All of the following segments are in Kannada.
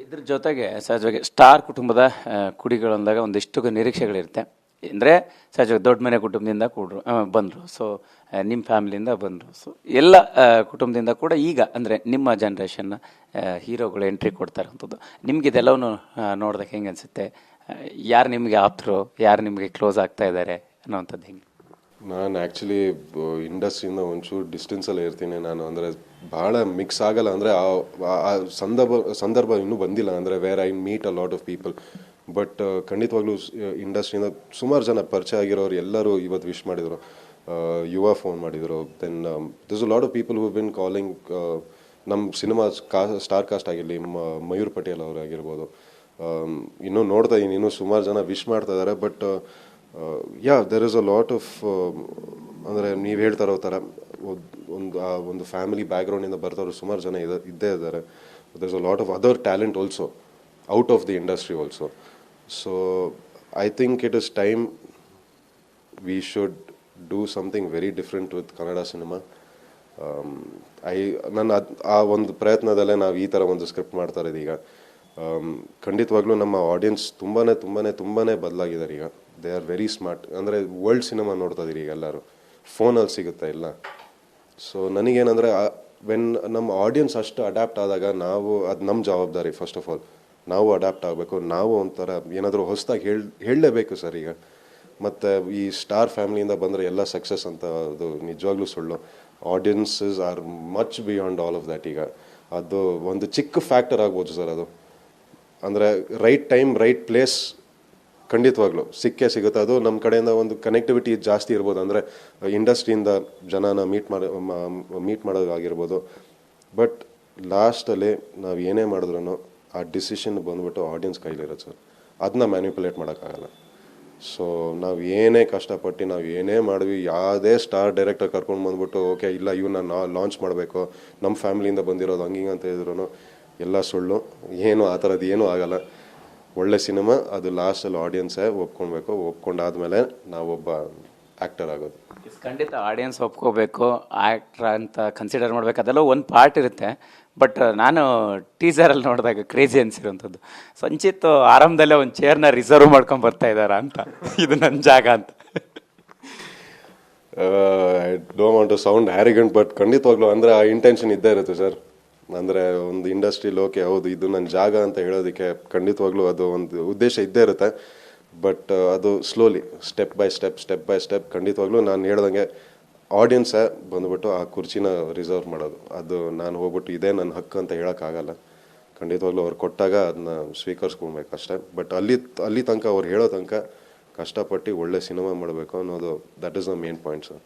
ಇದ್ರ ಜೊತೆಗೆ ಸಹಜವಾಗಿ ಸ್ಟಾರ್ ಕುಟುಂಬದ ಕುಡಿಗಳಂದಾಗ ಒಂದಿಷ್ಟು ನಿರೀಕ್ಷೆಗಳಿರುತ್ತೆ. ಅಂದರೆ ಸಹಜವಾಗಿ ದೊಡ್ಡ ಮನೆ ಕುಟುಂಬದಿಂದ ಕೂಡ್ರು ಬಂದರು. ಸೊ ನಿಮ್ಮ ಫ್ಯಾಮಿಲಿಯಿಂದ ಬಂದರು. ಸೊ ಎಲ್ಲ ಕುಟುಂಬದಿಂದ ಕೂಡ ಈಗ, ಅಂದರೆ ನಿಮ್ಮ ಜನ್ರೇಷನ್ನ ಹೀರೋಗಳು ಎಂಟ್ರಿ ಕೊಡ್ತಾರಂಥದ್ದು. ನಿಮ್ಗೆ ಇದೆಲ್ಲವೂ ನೋಡ್ದಾಗ ಹೆಂಗೆ ಅನಿಸುತ್ತೆ ಯಾರು ನಿಮಗೆ ಆಪ್ತರು ಯಾರು ನಿಮಗೆ ಕ್ಲೋಸ್ ಆಗ್ತಾ ಇದ್ದಾರೆ ಅನ್ನೋವಂಥದ್ದು ಹೆಂಗೆ? ನಾನು ಆ್ಯಕ್ಚುಲಿ ಇಂಡಸ್ಟ್ರಿಯಿಂದ ಒಂಚೂರು ಡಿಸ್ಟೆನ್ಸಲ್ಲೇ ಇರ್ತೀನಿ. ನಾನು ಅಂದರೆ ಭಾಳ ಮಿಕ್ಸ್ ಆಗಲ್ಲ ಅಂದರೆ ಆ ಸಂದರ್ಭ ಸಂದರ್ಭ ಇನ್ನೂ ಬಂದಿಲ್ಲ ಅಂದರೆ where I meet a lot of people but ಖಂಡಿತವಾಗ್ಲೂ ಇಂಡಸ್ಟ್ರಿಯಿಂದ ಸುಮಾರು ಜನ ಪರಿಚಯ ಆಗಿರೋರು ಎಲ್ಲರೂ ಇವತ್ತು ವಿಶ್ ಮಾಡಿದರು. ಯುವ ಫೋನ್ ಮಾಡಿದರು. Then this a lot of people who been calling ನಮ್ಮ ಸಿನಿಮಾ ಕಾ ಸ್ಟಾರ್ ಕಾಸ್ಟ್ ಆಗಿರಲಿ ಮಯೂರ್ ಪಟೇಲ್ ಅವರು ಆಗಿರ್ಬೋದು Um, ಇನ್ನೂ ನೋಡ್ತಾ ಇದ್ದೀನಿ ಇನ್ನೂ ಸುಮಾರು ಜನ ವಿಶ್ ಮಾಡ್ತಾ ಇದ್ದಾರೆ but yeah there is a lot of ಅಂದರೆ ನೀವು ಹೇಳ್ತಾ ಇರೋ ಥರ ಒಂದು ಆ ಒಂದು ಫ್ಯಾಮಿಲಿ ಬ್ಯಾಕ್ಗ್ರೌಂಡಿಂದ ಬರ್ತಾರೋ ಸುಮಾರು ಜನ ಇದೆ ಇದ್ದೇ ಇದ್ದಾರೆ there is a lot of other talent also out of the industry also so I think it is time we should do something very different with Kannada cinema I ನನ್ನ ಅದ್- ಆ ಒಂದು ಪ್ರಯತ್ನದಲ್ಲೇ ನಾವು ಈ ಥರ ಒಂದು ಸ್ಕ್ರಿಪ್ಟ್ ಮಾಡ್ತಾ ಇರೋದು ಈಗ. ಆಮ್, ಖಂಡಿತವಾಗ್ಲೂ ನಮ್ಮ ಆಡಿಯನ್ಸ್ ತುಂಬಾ ತುಂಬಾ ತುಂಬಾ ಬದಲಾಗಿದ್ದಾರೆ ಈಗ. ದೇ ಆರ್ ವೆರಿ ಸ್ಮಾರ್ಟ್ ಅಂದರೆ ವರ್ಲ್ಡ್ ಸಿನಿಮಾ ನೋಡ್ತಾ ಇದ್ದೀರಿ ಈಗ ಎಲ್ಲರೂ. ಫೋನಲ್ಲಿ ಸಿಗುತ್ತಾ ಇಲ್ಲ? ಸೊ ನನಗೇನಂದರೆ ವೆನ್ ನಮ್ಮ ಆಡಿಯನ್ಸ್ ಅಷ್ಟು ಅಡ್ಯಾಪ್ಟ್ ಆದಾಗ ನಾವು, ಅದು ನಮ್ಮ ಜವಾಬ್ದಾರಿ ಫಸ್ಟ್ ಆಫ್ ಆಲ್ ನಾವು ಅಡ್ಯಾಪ್ಟ್ ಆಗಬೇಕು, ನಾವು ಒಂಥರ ಏನಾದರೂ ಹೊಸದಾಗಿ ಹೇಳಿ, ಹೇಳಲೇಬೇಕು ಸರ್ ಈಗ. ಮತ್ತು ಈ ಸ್ಟಾರ್ ಫ್ಯಾಮಿಲಿಯಿಂದ ಬಂದರೆ ಎಲ್ಲ ಸಕ್ಸಸ್ ಅಂತ ಅದು ನಿಜವಾಗ್ಲೂ ಸುಳ್ಳು. Audiences are much beyond all of that ಈಗ. ಅದು ಒಂದು ಚಿಕ್ಕ ಫ್ಯಾಕ್ಟರ್ ಆಗ್ಬೋದು ಸರ್ ಅದು. ಅಂದರೆ ರೈಟ್ ಟೈಮ್ ರೈಟ್ ಪ್ಲೇಸ್ ಖಂಡಿತವಾಗ್ಲೂ ಸಿಕ್ಕೇ ಸಿಗುತ್ತೆ. ಅದು ನಮ್ಮ ಕಡೆಯಿಂದ ಒಂದು ಕನೆಕ್ಟಿವಿಟಿ ಜಾಸ್ತಿ ಇರ್ಬೋದು. ಅಂದರೆ ಇಂಡಸ್ಟ್ರಿಯಿಂದ ಜನನ ಮೀಟ್ ಮಾಡಿ ಮೀಟ್ ಮಾಡೋದಾಗಿರ್ಬೋದು. ಬಟ್ ಲಾಸ್ಟಲ್ಲಿ ನಾವು ಏನೇ ಮಾಡಿದ್ರು ಆ ಡಿಸಿಷನ್ ಬಂದ್ಬಿಟ್ಟು ಆಡಿಯನ್ಸ್ ಕೈಲಿರೋದು ಸರ್. ಅದನ್ನ ಮ್ಯಾನಿಪುಲೇಟ್ ಮಾಡೋಕ್ಕಾಗಲ್ಲ. ಸೊ ನಾವು ಏನೇ ಕಷ್ಟಪಟ್ಟು, ನಾವು ಏನೇ ಮಾಡಿದ್ವಿ, ಯಾವುದೇ ಸ್ಟಾರ್ ಡೈರೆಕ್ಟರ್ ಕರ್ಕೊಂಡು ಬಂದ್ಬಿಟ್ಟು, ಓಕೆ, ಇಲ್ಲ ಇವನ್ನ ನಾ ಲಾಂಚ್ ಮಾಡಬೇಕು. ನಮ್ಮ ಫ್ಯಾಮಿಲಿಯಿಂದ ಬಂದಿರೋದು ಹಂಗಿಂಗ್ ಅಂತ ಹೇಳಿದ್ರು ಎಲ್ಲ ಸುಳ್ಳು. ಏನು, ಆ ಥರದ್ದು ಏನೂ ಆಗಲ್ಲ. ಒಳ್ಳೆ ಸಿನಿಮಾ ಅದು ಲಾಸ್ಟಲ್ಲಿ ಆಡಿಯನ್ಸೇ ಒಪ್ಕೊಳ್ಬೇಕು. ಒಪ್ಕೊಂಡಾದ್ಮೇಲೆ ನಾವೊಬ್ಬ ಆ್ಯಕ್ಟರ್ ಆಗೋದು. ಖಂಡಿತ ಆಡಿಯನ್ಸ್ ಒಪ್ಕೋಬೇಕು ಆ್ಯಕ್ಟ್ರ್ ಅಂತ ಕನ್ಸಿಡರ್ ಮಾಡ್ಬೇಕು. ಅದೆಲ್ಲ ಒಂದು ಪಾರ್ಟ್ ಇರುತ್ತೆ. ಬಟ್ ನಾನು ಟೀಸರಲ್ಲಿ ನೋಡಿದಾಗ ಕ್ರೇಜಿ ಅನ್ಸಿರೋಂಥದ್ದು. ಸಂಚಿತ್ ಆರಂಭದಲ್ಲೇ ಒಂದು ಚೇರ್ನ ರಿಸರ್ವ್ ಮಾಡ್ಕೊಂಡು ಬರ್ತಾ ಇದ್ದಾರಾ ಅಂತ. ಇದು ನನ್ನ ಜಾಗ ಅಂತ. I Dow want to sound arrogant but ಖಂಡಿತವಾಗ್ಲೂ ಅಂದರೆ ಆ ಇಂಟೆನ್ಷನ್ ಇದ್ದೇ ಇರುತ್ತೆ ಸರ್ ಅಂದರೆ ಒಂದು ಇಂಡಸ್ಟ್ರಿ ಓಕೆ ಹೌದು, ಇದು ನನ್ನ ಜಾಗ ಅಂತ ಹೇಳೋದಕ್ಕೆ ಖಂಡಿತವಾಗ್ಲೂ ಅದು ಒಂದು ಉದ್ದೇಶ ಇದ್ದೇ ಇರುತ್ತೆ. ಬಟ್ ಅದು slowly step by step step by step ಖಂಡಿತವಾಗ್ಲೂ ನಾನು ಹೇಳ್ದಂಗೆ ಆಡಿಯನ್ಸೇ ಬಂದ್ಬಿಟ್ಟು ಆ ಕುರ್ಚಿನ ರಿಸರ್ವ್ ಮಾಡೋದು. ಅದು ನಾನು ಹೋಗ್ಬಿಟ್ಟು ಇದೇ ನನ್ನ ಹಕ್ಕು ಅಂತ ಹೇಳೋಕ್ಕಾಗಲ್ಲ. ಖಂಡಿತವಾಗ್ಲೂ ಅವ್ರು ಕೊಟ್ಟಾಗ ಅದನ್ನ ಸ್ವೀಕರಿಸ್ಕೊಳ್ಬೇಕು ಅಷ್ಟೇ. ಬಟ್ ಅಲ್ಲಿ ಅಲ್ಲಿ ತನಕ ಅವ್ರು ಹೇಳೋ ತನಕ ಕಷ್ಟಪಟ್ಟು ಒಳ್ಳೆ ಸಿನಿಮಾ ಮಾಡಬೇಕು ಅನ್ನೋದು that is the main point sir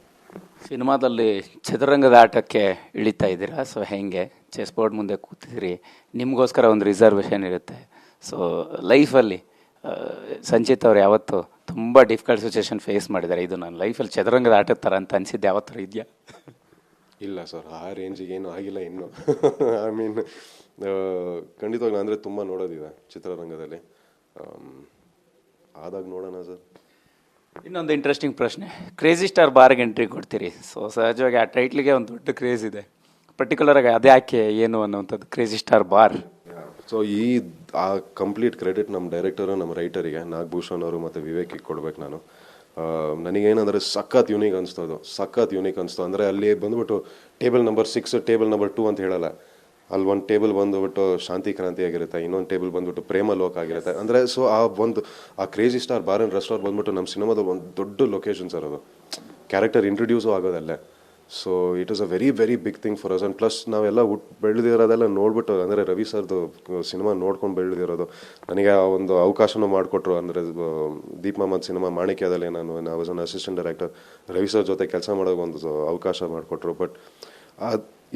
ಸಿನಿಮಾದಲ್ಲಿ ಚದುರಂಗದ ಆಟಕ್ಕೆ ಇಳಿತಾ ಇದ್ದೀರಾ? ಸೊ ಹೆಂಗೆ? ಚೆಸ್ ಬೋರ್ಡ್ ಮುಂದೆ ಕೂತಿದ್ದೀರಿ. ನಿಮಗೋಸ್ಕರ ಒಂದು ರಿಸರ್ವೇಷನ್ ಇರುತ್ತೆ. ಸೊ ಲೈಫಲ್ಲಿ ಸಂಚಿತ್ ಅವ್ರು ಯಾವತ್ತು ತುಂಬ ಡಿಫಿಕಲ್ಟ್ ಸಿಚುವೇಶನ್ ಫೇಸ್ ಮಾಡಿದ್ದಾರೆ. ಇದು ನನ್ನ ಲೈಫಲ್ಲಿ ಚದುರಂಗದ ಆಟದ ಥರ ಅಂತ ಅನಿಸಿದ್ದು. ಯಾವತ್ತರ ಇದೆಯಾ? ಇಲ್ಲ ಸರ್, ಆ ರೇಂಜಿಗೆ ಏನೂ ಆಗಿಲ್ಲ ಇನ್ನೂ. ಐ ಮೀನ್ ಖಂಡಿತವಾಗ್ಲೂ ಅಂದರೆ ತುಂಬ ನೋಡೋದಿದೆ ಚಿತ್ರರಂಗದಲ್ಲಿ. ಆದಾಗ ನೋಡೋಣ ಸರ್. ಇನ್ನೊಂದು ಇಂಟ್ರೆಸ್ಟಿಂಗ್ ಪ್ರಶ್ನೆ. ಕ್ರೇಜಿ ಸ್ಟಾರ್ ಬಾರ್ಗೆ ಎಂಟ್ರಿ ಕೊಡ್ತೀರಿ. ಸೊ ಸಹಜವಾಗಿ ಆ ಟೈಟ್ಲಿಗೆ ಒಂದು ದೊಡ್ಡ ಕ್ರೇಜ್ ಇದೆ. ಪರ್ಟಿಕ್ಯುಲರ್ ಆಗಿ ಅದೇ ಯಾಕೆ, ಏನು ಅನ್ನೋವಂಥದ್ದು ಕ್ರೇಜಿ ಸ್ಟಾರ್ ಬಾರ್? ಸೊ ಈ ಆ ಕಂಪ್ಲೀಟ್ ಕ್ರೆಡಿಟ್ ನಮ್ಮ ಡೈರೆಕ್ಟರು ನಮ್ಮ ರೈಟರಿಗೆ ನಾಗಭೂಷಣ್ ಅವರು ಮತ್ತು ವಿವೇಕಿಗೆ ಕೊಡ್ಬೇಕು ನಾನು. ನನಗೇನಂದರೆ ಸಖತ್ ಯೂನಿಕ್ ಅನಿಸ್ತು ಅದು ಸಖತ್ ಯೂನಿಕ್ ಅನಿಸ್ತು ಅಂದರೆ ಅಲ್ಲಿ ಬಂದ್ಬಿಟ್ಟು table number six table number two ಅಂತ ಹೇಳಲ್ಲ. ಅಲ್ಲಿ ಒಂದು ಟೇಬಲ್ ಬಂದುಬಿಟ್ಟು ಶಾಂತಿ ಕ್ರಾಂತಿ ಆಗಿರುತ್ತೆ ಇನ್ನೊಂದು ಟೇಬಲ್ ಬಂದ್ಬಿಟ್ಟು ಪ್ರೇಮ ಲೋಕ ಆಗಿರುತ್ತೆ. ಅಂದರೆ ಸೊ ಆ ಒಂದು, ಆ crazy star bar and restaurant ಬಂದ್ಬಿಟ್ಟು ನಮ್ಮ ಸಿನಿಮಾದ ಒಂದು ದೊಡ್ಡ ಲೊಕೇಶನ್ ಸರ್ ಅದು. Character introduce ಆಗೋದಲ್ಲೇ. So it is a very very big thing for us and plus ನಾವೆಲ್ಲ ಹುಟ್ಟು ಬೆಳೆದಿರೋದೆಲ್ಲ ನೋಡ್ಬಿಟ್ಟು, ಅಂದರೆ ರವಿ ಸರ್ದು ಸಿನಿಮಾ ನೋಡ್ಕೊಂಡು ಬೆಳೆದಿರೋದು. ನನಗೆ ಆ ಒಂದು ಅವಕಾಶನೂ ಮಾಡಿಕೊಟ್ರು. ಅಂದರೆ ದೀಪ್ ಮಹಮ್ಮದ್ ಸಿನಿಮಾ ಮಾಣಿಕ್ಯದಲ್ಲಿ ನಾನು ನಾವು was an assistant director Ravi sir ಜೊತೆ ಕೆಲಸ ಮಾಡೋಕೆ ಒಂದು ಅವಕಾಶ ಮಾಡಿಕೊಟ್ರು. ಬಟ್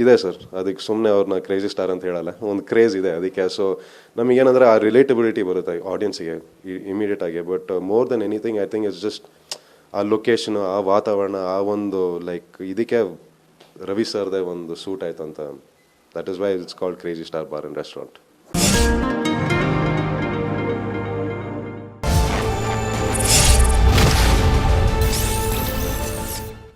ಇದೆ ಸರ್. ಅದಕ್ಕೆ ಸುಮ್ಮನೆ ಅವ್ರನ್ನ ಕ್ರೇಜಿ ಸ್ಟಾರ್ ಅಂತ ಹೇಳಲ್ಲ. ಒಂದು ಕ್ರೇಜ್ ಇದೆ ಅದಕ್ಕೆ. ಸೊ ನಮಗೇನಂದ್ರೆ ಆ ರಿಲೇಟಬಿಲಿಟಿ ಬರುತ್ತೆ ಆಡಿಯನ್ಸಿಗೆ ಇಮಿಡಿಯೇಟ್ ಆಗಿ. But more then anything I think it's just ಆ ಲೊಕೇಶನ್ ಆ ವಾತಾವರಣ, ಆ ಒಂದು ಲೈಕ್ ಇದಕ್ಕೆ ರವಿ ಸರ್ದೇ ಒಂದು ಸೂಟ್ ಆಯ್ತು ಅಂತ that is why it's called crazy star bar and restaurant